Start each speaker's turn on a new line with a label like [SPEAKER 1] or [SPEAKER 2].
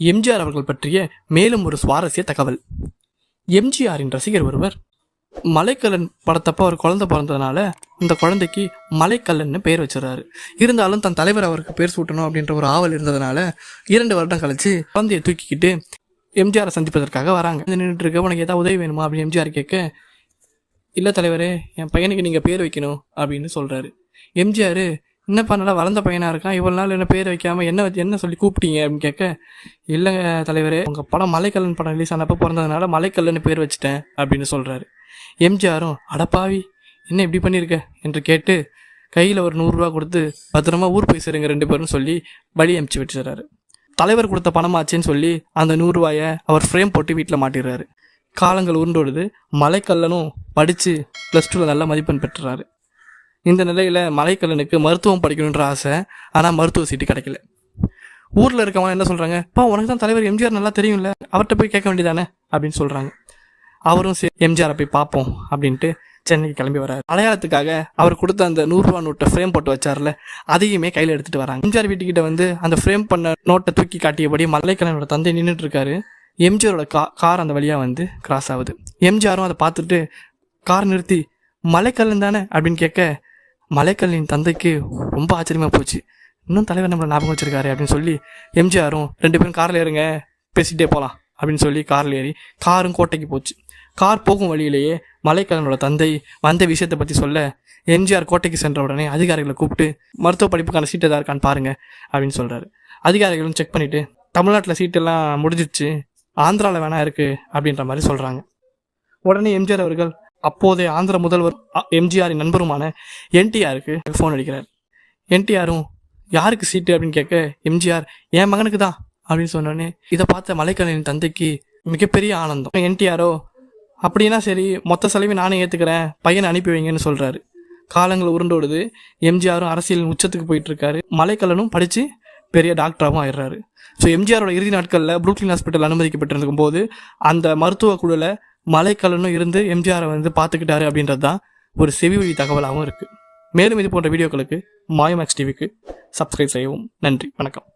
[SPEAKER 1] எம்ஜிஆர் அவர்கள் பற்றிய மேலும் ஒரு சுவாரஸ்ய தகவல். எம்ஜிஆரின் ரசிகர் ஒருவர் மலைக்கல்லன் படத்தப்போ ஒரு குழந்தை பிறந்ததுனால இந்த குழந்தைக்கு மலைக்கல்லன்னு பேர் வச்சிடறாரு. இருந்தாலும் தன் தலைவர் அவருக்கு பேர் சூட்டணும் அப்படின்ற ஒரு ஆவல் இருந்ததுனால இரண்டு வருடம் கழிச்சு குழந்தையை தூக்கிக்கிட்டு எம்ஜிஆரை சந்திப்பதற்காக வராங்க. நின்றுட்டு இருக்க உனக்கு ஏதாவது உதவி வேணுமா? அப்படின்னு எம்ஜிஆர் கேட்க இல்லை தலைவரே என் பையனுக்கு நீங்கள் பேர் வைக்கணும் அப்படின்னு சொல்கிறாரு எம்ஜிஆர் என்னப்பா நல்லா வளர்ந்த பையனாக இருக்கான் இவ்வளோ நாள் என்ன பேர் வைக்காம என்ன வச்சு- என்ன சொல்லி கூப்பிட்டீங்க அப்படின்னு கேட்க இல்லைங்க தலைவரே உங்கள் படம் மலைக்கல்லன் படம் ரிலீஸ் ஆனப்போ பிறந்ததுனால மலைக்கல்லன்னு பேர் வச்சுட்டேன் அப்படின்னு சொல்கிறாரு எம்ஜிஆரும் அடப்பாவி என்ன இப்படி பண்ணியிருக்க என்று கேட்டு கையில் ஒரு நூறுரூவா கொடுத்து பத்திரமா ஊர் போய் சேருங்க ரெண்டு பேரும் சொல்லி வழி அமுச்சு விட்டுறாரு தலைவர் கொடுத்த பணமாச்சேன்னு சொல்லி அந்த நூறுரூவாயை அவர் ஃப்ரேம் போட்டு வீட்டில் மாட்டிடுறாரு. காலங்கள் உருண்டோடுது மலைக்கல்லனும் படித்து ப்ளஸ் டூவில் நல்ல மதிப்பெண் பெற்றுறாரு. இந்த நிலையில் மலைக்கல்லனுக்கு மருத்துவம் படிக்கணுன்ற ஆசை. ஆனால் மருத்துவ சீட்டு கிடைக்கல. ஊரில் இருக்கவங்க என்ன சொல்கிறாங்க பா உனக்கு தான் தலைவர் எம்ஜிஆர் நல்லா தெரியும்ல. அவர்கிட்ட போய் கேட்க வேண்டியதானே? அப்படின்னு சொல்கிறாங்க அவரும் சரி எம்ஜிஆரை போய் பார்ப்போம் அப்படின்ட்டு சென்னைக்கு கிளம்பி வராரு. அடையாளத்துக்காக அவர் கொடுத்த அந்த நூறுரூவா நோட்டை ஃப்ரேம் போட்டு வச்சார்ல அதையுமே கையில் எடுத்துகிட்டு வராங்க. எம்ஜிஆர் வீட்டுக்கிட்ட வந்து அந்த ஃப்ரேம் பண்ண நோட்டை தூக்கி காட்டியபடி மலைக்கலனோட தந்தை நின்றுட்டு இருக்காரு. எம்ஜிஆரோட கா கார் அந்த வழியாக வந்து கிராஸ் ஆகுது. எம்ஜிஆரும் அதை பார்த்துட்டு கார் நிறுத்தி மலைக்கல்லன் தானே அப்படின்னு கேட்க மலைக்கல்லின் தந்தைக்கு ரொம்ப ஆச்சரியமாக போச்சு. இன்னும் தலைவர் நம்மளை ஞாபகம் வச்சிருக்காரு அப்படின்னு சொல்லி எம்ஜிஆரும் ரெண்டு பேரும் காரில் ஏறுங்க பேசிகிட்டே போகலாம் அப்படின்னு சொல்லி காரில் ஏறி காரும் கோட்டைக்கு போச்சு. கார் போகும் வழியிலேயே மலைக்கல்லனோட தந்தை வந்த விஷயத்தை பற்றி சொல்ல எம்ஜிஆர் கோட்டைக்கு சென்ற உடனே அதிகாரிகளை கூப்பிட்டு மருத்துவ படிப்புக்கான சீட் எதாவது இருக்கான்னு பாருங்க அப்படின்னு சொல்கிறாரு அதிகாரிகளும் செக் பண்ணிவிட்டு தமிழ்நாட்டில் சீட்டெல்லாம் முடிஞ்சிருச்சு ஆந்திராவில் வேணா இருக்குது அப்படின்ற மாதிரி சொல்கிறாங்க உடனே எம்ஜிஆர் அவர்கள் அப்போதைய ஆந்திர முதல்வர் எம்ஜிஆரின் நண்பருமான என்டிஆருக்கு ஃபோன் அடிக்கிறார். என்டிஆரும் யாருக்கு சீட்டு? அப்படின்னு கேட்க எம்ஜிஆர் என் மகனுக்கு தான் அப்படின்னு சொன்னோடனே இதை பார்த்த மலைக்கலையின் தந்தைக்கு மிகப்பெரிய ஆனந்தம். என்டிஆரோ அப்படின்னா சரி மொத்த செலவையும் நானே ஏற்றுக்கிறேன் பையனை அனுப்பி வைங்கன்னு சொல்கிறாரு காலங்கள் உருண்டோடுது எம்ஜிஆரும் அரசியல் உச்சத்துக்கு போயிட்டுருக்காரு. மலைக்கல்லனும் படித்து பெரிய டாக்டராகவும் ஆயிடுறாரு. ஸோ எம்ஜிஆரோட இறுதி நாட்களில் புரூக்லின் ஹாஸ்பிட்டல் அனுமதிக்கப்பட்டிருக்கும் போது அந்த மருத்துவ குழுவில் மலைக்கல்லனும் இருந்து எம்ஜிஆரை வந்து பார்த்துக்கிட்டாரு அப்படின்றது தான் ஒரு செவி வழி தகவலாகவும் இருக்குது மேலும் இது போன்ற வீடியோக்களுக்கு மாயமேக்ஸ் டிவிக்கு சப்ஸ்கிரைப் செய்யவும். நன்றி. வணக்கம்.